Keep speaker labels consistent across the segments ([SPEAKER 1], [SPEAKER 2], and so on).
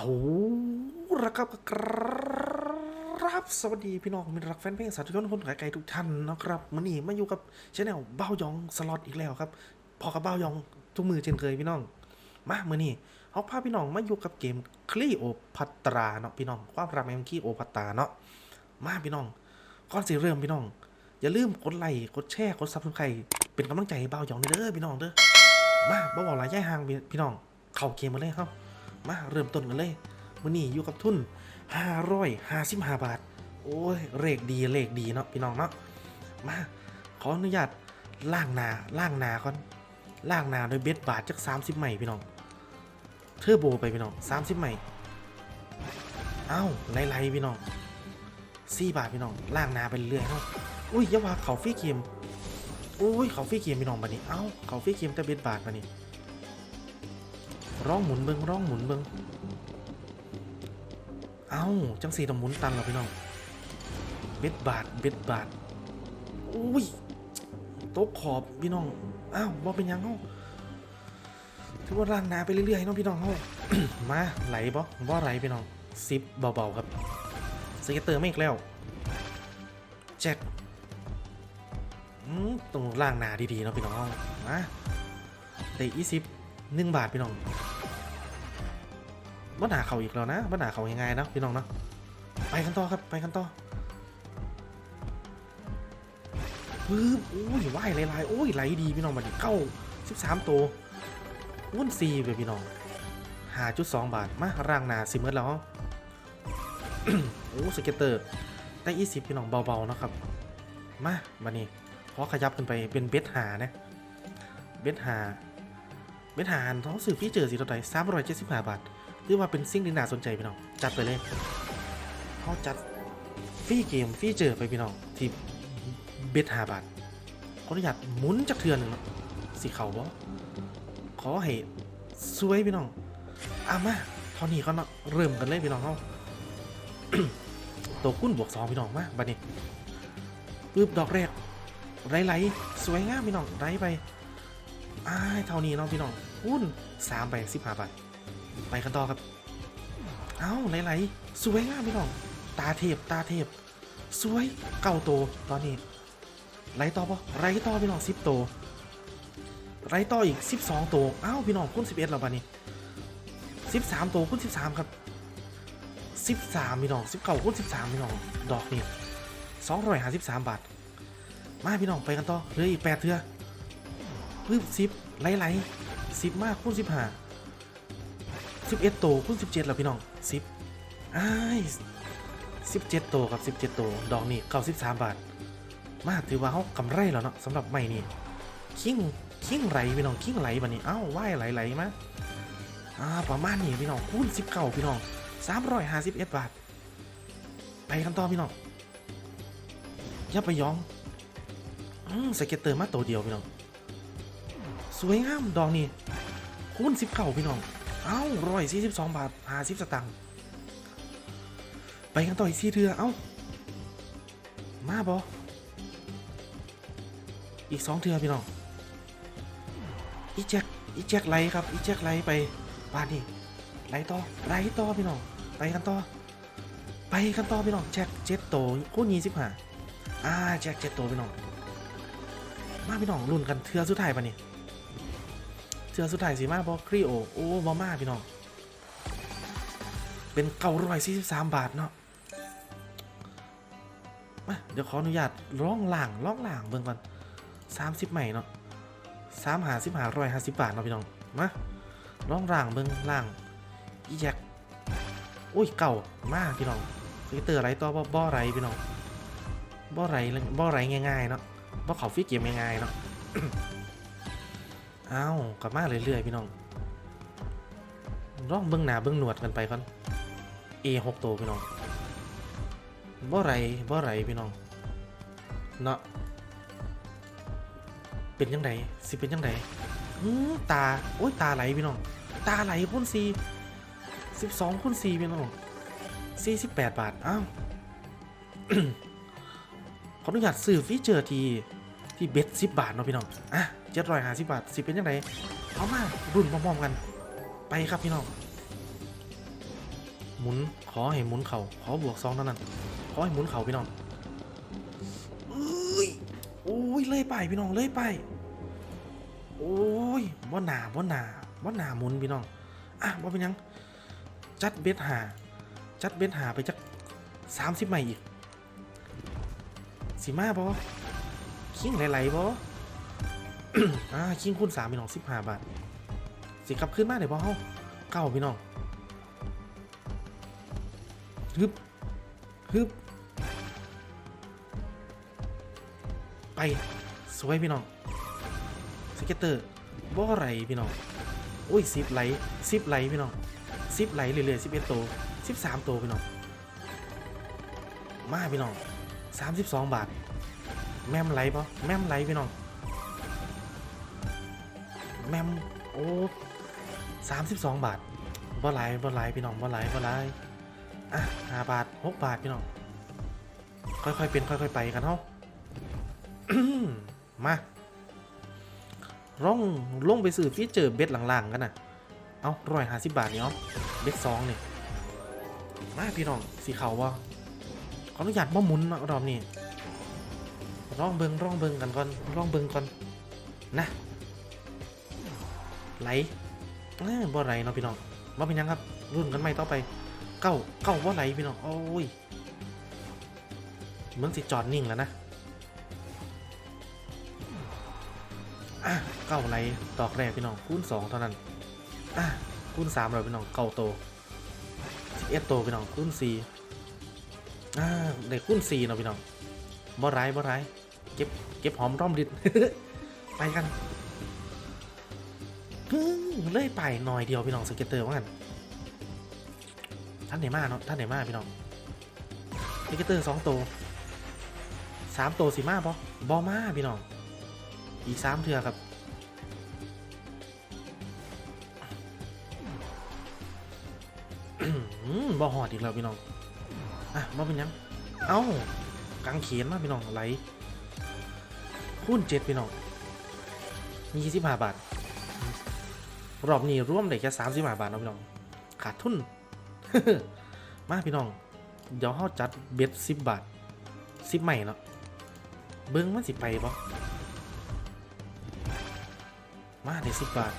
[SPEAKER 1] เอาละครับครับสวัสดีพี่น้องมิตรรักแฟนเพลงสาธุชนคนไก่ทุกท่านนะครับมันนี่มาอยู่กับชแนลเบ้ายองสล็อตอีกแล้วครับ พอกับเบ้ายองทุกมือเช่นเคยพี่น้อง มาเมื่อนี้เอาพาพี่น้องมาอยู่กับเกมคลีโอพัตราเนาะพี่น้องความรักแมงคีโอพัตราเนาะมาพี่น้องก่อนสิเริ่มพี่น้อง อย่าลืมกดไลค์กดแชร์กดซับสไครต์เป็นกำลังใจให้เบ้ายองเด้อพี่น้องเด้อมาบ่บอกหลายย่ายห่างพี่น้อง เข้าเกมมาเลยครับ มาเริ่มต้นกันเลยมื้อนี้อยู่กับทุน555บาท โอ้ยเลขดีเลขดีเนาะพี่น้องเนาะมาขออนุญาตล่างนาล่างนาก่อนล่างนาโดยเบ็ดบาทจัก30ใหม่พี่น้องเทอร์โบไปพี่น้อง30ใหม่เอ้าไล่ๆพี่น้อง4บาทพี่น้องล่างนาไปเรื่อยเนาะอุ้ยยาว่าเขาฟรีเกมอุ้ยเขาฟรีเกมพี่น้องบัดนี้เอ้าเขาฟรีเกมแต่เบ็ดบาทบัดนี้ ร้องหมุนเบิงร้องหมุนเบิงเอ้า จังสีต้องหมุนตันเหรอพี่น้อง เบ็ดบาท เบ็ดบาท อุ้ยโต๊ะขอบพี่น้อง อ้าวบ่เป็นยังเฮ้าถือว่าร่างหนาไปเรื่อยๆน้องพี่น้องเฮ้ามาไหลบ่บ่ไหลพี่น้องซิปเบาๆครับสเก็ตเตอร์ไม่อีกแล้วแจ็คอืมตรงล่างหนาดีๆเนาะพี่น้องเฮ้ามาเตะอีซิปหนึ่งบาทพี่น้อง บ้านหาเขาอีกแล้วนะบ้านหาเขายังไงนะพี่น้องเนาะไปกันต่อครับไปกันต่อปึ๊บโอ้ยว่ายไหลๆโอ้ยไหลดีพี่น้องบัดนี้เข้าสิบสามตัววุ้นซีไปพี่น้องหาจุดสองบาทมาร่างหนาสิเมื่อแล้วโอ้สเก็ตเตอร์ได้ยี่สิบพี่น้องเบาๆนะครับมาบัดนี้ขอขยับขึ้นไปเป็นเบสหานะเบสหาเบสหาท้องสื่อฟีเจอร์สีเท่าไหร่สามร้อยเจ็ดสิบห้าบาท ถือว่าเป็นสิ่งที่น่าสนใจพี่น้อง จัดไปเลยเขาจัดฟรีเกมฟรีเจอไปพี่น้อง ที่เบ็ดหาบาทขออนุญาตหมุนจักเทือนหนึ่งสีเขาบ่ขอให้สวยพี่น้องอะมาเท่านี้ก็เนาเริ่มกันเลยพี่น้องเขาตัวคุ้นบวกสองพี่น้องมาบัดนี้ปึ๊บดอกแรกไหลๆสวยงามพี่น้องไหลไปอ้ายเท่านี้เนาะพี่น้องคุ้นสามไปสิบห้าบาท ไปกันต่อครับ เอ้าไหลๆสวยงามพี่น้อง ตาเทพตาเทพ สวยเก่าโตตอนนี้ไหลต่อปะไหลต่อพี่น้องสิบโตไหลต่ออีกสิบสองโตเอ้าพี่น้องคูณสิบเอ็ดแล้วบ้านี้สิบสามโตคูณสิบสามครับสิบสามพี่น้องสิบเก้าคูณสิบสามพี่น้องดอกนี่สองร้อยห้าสิบสามบาท มาพี่น้องไปกันต่อเหลืออีกแปดเทือปึ๊บสิบไหลๆสิบมากคูณสิบห้า สิบเอ็ดโตคูณสิบเจ็ดแล้วพี่น้องสิบอ้ายสิบเจ็ดโตกับสิบเจ็ดโตดอกนี่เก้าสิบสามบาท มาถือว่าเขากำไรแล้วเนาะสำหรับไม่นี่คิงคิงไหลพี่น้องคิงไหลบันนี้เอ้าว่ายไหลไหลมาอ่าประมาณนี้พี่น้องคูณสิบเก้าพี่น้องสามร้อยห้าสิบเอ็ดบาท ไปกันต่อพี่น้องอย่าไปยองอืมสเก็ตเตอร์มาตัวเดียวพี่น้อง สวยงามดอกนี่คูณสิบเก้าพี่น้อง เอ้าร้อยสี่สิบสองบาทห้าสิบสตังค์ไปกันต่ออีกสี่เทือเอ้า มาบออีกสองเทือพี่น้อง อีแจ็คอีแจ็คไลครับ อีแจ็คไลไปบ้านนี่ไลต่อไลต่อพี่น้อง ไปกันต่อ ไปกันต่อพี่น้อง แจ็คเจ็ดโตคู่ยี่สิบห้าอ่าแจ็คเจ็ดโตพี่น้อง มาพี่น้องรุ่นกันเทือสุดท้ายปะนี่เชือสุดท้ายสีมาบอครีโอโอ้บอมาพี่น้อง เป็นเก้าร้อยสี่สิบสามบาทเนาะมาเดี๋ยวขออนุญาตร้องล่างร้องล่างเบิ่งก่อนสามสิบใหม่เนาะสามหาสิบหาร้อยห้าสิบบาทเนาะพี่น้อง มาร้องล่างเบิ่งล่างอีแยกอุ้ยเก่ามากพี่น้องสเตอร์ไรตัวบ่บ่ไรพี่น้องบ่ไรบ่ไรง่ายๆเนาะบ่เขาฟิกเกมง่ายๆเนาะ อ้าวกลับมาเรื่อยๆพี่น้องร้องเบิ้องหนาเบิ้องหนวดกันไปก่อน A หกตัวพี่น้องบ่ไรบ่ไรพี่น้องเนาะเป็นยังไงสิเป็นยังไงอืมตาโอ้ยตาไหลพี่น้อง ตาไหลคูณสี่สิบสองคูณสี่พี่น้องสี่สิบแปดบาท อ้าวขออนุญาตซื้อฟีเจอร์ที ที่เบ็ดสิบบาทเนาะพี่น้องอะเจ็ดร้อยห้าสิบบาทสิเป็นยังไงเอามารุ่นพร้อมๆกัน ไปครับพี่น้อง หมุนขอให้หมุนเขาขอบวกสองเท่านั้น ขอให้หมุนเข่าพี่น้องเอ้ยโอ้ยเลยไปพี่น้องเลยไปโอ้ยบ่หนาบ่หนาบ่หนาหมุนพี่น้องอะบ่เป็นยังจัดเบ็ดหาจัดเบ็ดหาไปจักสามสิบใหม่อีกสีมาบอ คิงไหลๆบออ่าคิงคูณสามพี่น้องสิบห้าบาทสิกลับขึ้นมาเดี๋ยวบอเฮาเก้าพี่น้องฮึบฮึบไปสวยพี่น้องสเก็ตเตอร์บ่ไหลพี่น้องอุ้ยสิบไหลสิบไหลพี่น้องสิบไหลเรื่อยๆสิบเอ็ดโตสิบสามโตพี่น้องมาพี่น้องสามสิบสองบาท แม่มไหลปะแม่มไหลพี่น้อง แม่มโอ้สามสิบสองบาทบ่ไหลบ่ไหลพี่น้องบ่ไหลบ่ไหลอะห้าบาทหกบาทพี่น้อง ค่อยๆเป็นค่อยๆไปกันเฮามาล่องลงไปซื้อฟีเจอร์เบ็ดหลังๆกันนะเอาร้อยห้าสิบบาทนี่เอาเบ็ดสองนี่มาพี่น้องสีขาววะขออนุญาตบ่หมุนรอบนี้ ร่องเบิงร่องเบิงกันก่อนร่องเบิงก่อนนะไหลเอ้ยบ่ไหลเนาะพี่น้องมาเป็นยังครับ รุ่นกันใหม่ต่อไป เก้าเก้าบ่ไหลพี่น้องโอ้ยเหมือนสิจอดนิ่งแล้วนะเก้าไหลดอกแรกพี่น้องคูณสองเท่านั้นคูณสามเราพี่น้องเก้าโตสิบเอ็ดโตพี่น้องคูณสี่อ่าได้คูณสี่เนาะพี่น้องบ่ร้ายบ่ร้าย ก็บเก็บหอมร่อมริดไปกันฮึ่มเลยไปหน่อยเดียวพี่น้องสเก็ตเตอร์ว่ากันท่านไหนมาเนาะท่านไหนมาพี่น้องสเก็ตเตอร์สองโตสามโตสี่มาปะบอมาพี่น้อง อีกสามเทือครับบ่หอดอีกแล้วพี่น้อง อะบ่เป็นยัง เอ้ากางเขนมาพี่น้องไหล คูณเจ็ดพี่น้องยี่สิบห้าบาท รอบนี้ร่วมได้แค่สามสิบห้าบาทนะพี่น้อง ขาดทุน มาพี่น้อง เดี๋ยวเขาจัดเบ็ดสิบบาทสิบใหม่เนาะเบิ้งมันสิไปบ่มาได้สิบบาท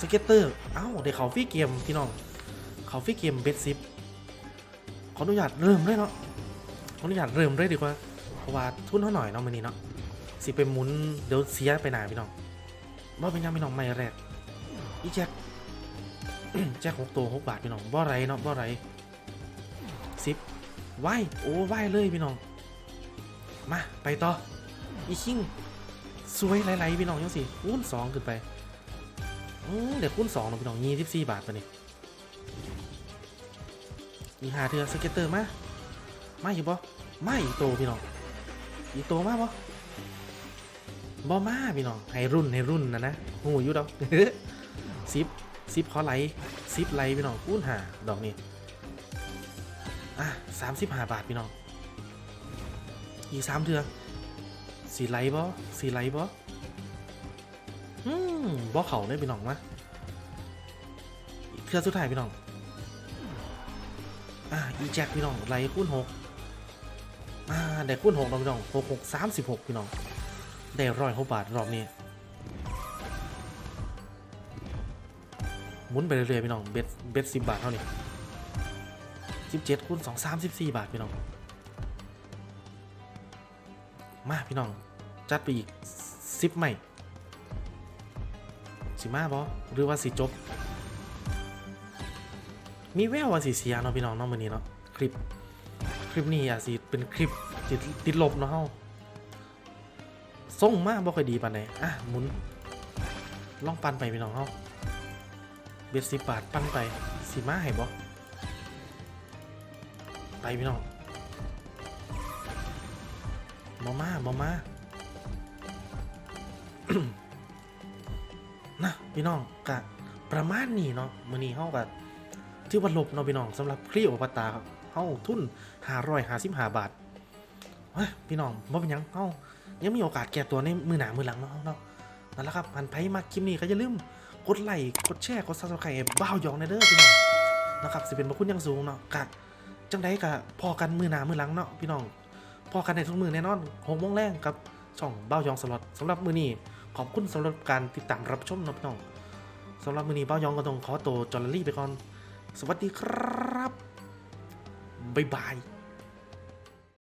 [SPEAKER 1] สเก็ตเตอร์ เอ้าได้เขาฟรีเกมพี่น้อง เขาฟรีเกมเบสซิปขออนุญาตเริ่มเลยเนาะขออนุญาตเริ่มเลยดีกว่า เพราะว่าทุนเท่าหน่อยเนาะมือนี้เนาะ สิไปหมุนเดี๋ยวเสียไปหนาพี่น้องบ่เป็นยังพี่น้องไม่แรกอีแจ็คแจ็คหกตัวหกบาทพี่น้องบ่ไรเนาะบ่ไรสิบไหวโอ้ไหวเลยพี่น้อง มาไปต่ออีคิงสวยไหลๆพี่น้องยังสิคูณสองขึ้นไปอืมเดี๋ยวคูณสองนะพี่น้องยี่สิบสี่บาทตัวนี้อีหาเถื่อสเก็ตเตอร์มามาอยู่บ่มาอีโตพี่น้องอีโตมาบ่ บ่มาพี่น้องให้รุ่นให้รุ่นนะนะหูอยู่ดอกซิปซิปขอไลซิปไลพี่น้องคูณหาดอกนี้อะสามสิบห้าบาทพี่น้องอีสามเถื่อสีไลบ่สีไลบ่อืมบ่เขาได้พี่น้องมาอีกเครือสุดท้ายพี่น้องอ่าอีแจ็คพี่น้องไลคูณหกอ่าได้คูณหกเนาะพี่น้องหกหกสามสิบหกพี่น้อง ได้ร้อยหกบาทรอบนี้หมุนไปเรื่อยๆพี่น้องเบ็ดเบ็ดสิบบาทเท่านี้สิบเจ็ดคูณสองสามสิบสี่บาทพี่น้อง มาพี่น้อง จัดไปอีกสิบใหม่สิมาบอหรือว่าสิจบ มีแววว่าสิเสียเนาะพี่น้องเนาะมื้อนี้เนาะคลิป คลิปนี้อาจสิเป็นคลิปติดติดลบเนาะเฮา ส่งมากบ่ค่อยดีปานใดอะหมุนลองปันไปพี่น้องเฮาเบ็ดสิบบาทปันไปสิมาให้บ่ไปพี่น้องบอมาบอมานะพี่น้องกะประมาณนี้เนาะมื้อนี้เฮากะที่ว่าลบเนาะพี่น้องสำหรับคลีโอปาตราครับเฮาทุน555บาทเฮ้ยพี่น้องบ่เป็นหยังเฮา ยังมีโอกาสแก้ตัวในมือหนามือหลังเนาะเนาะนั่นแหละครับอันไผมาคลิปนี้ก็อย่าลืมกดไลค์กดแชร์กด Subscribe ให้บ้าวยองในเด้อพี่น้องนะครับสิเป็นพระคุณอยังสูงเนาะกะจังได้กะพอกันมือหนามือหลังเนาะพี่น้องพอกันในทุกมือแน่นอนหกโมงแรงกับช่องเบ้ายองสล็อตสำหรับมือนี้ขอบคุณสำหรับการติดตามรับชมนะพี่น้องสำหรับมือนี้เบ้ายองก็ต้องขอตัวจอลลี่ไปก่อน สวัสดีครับบ๊ายบาย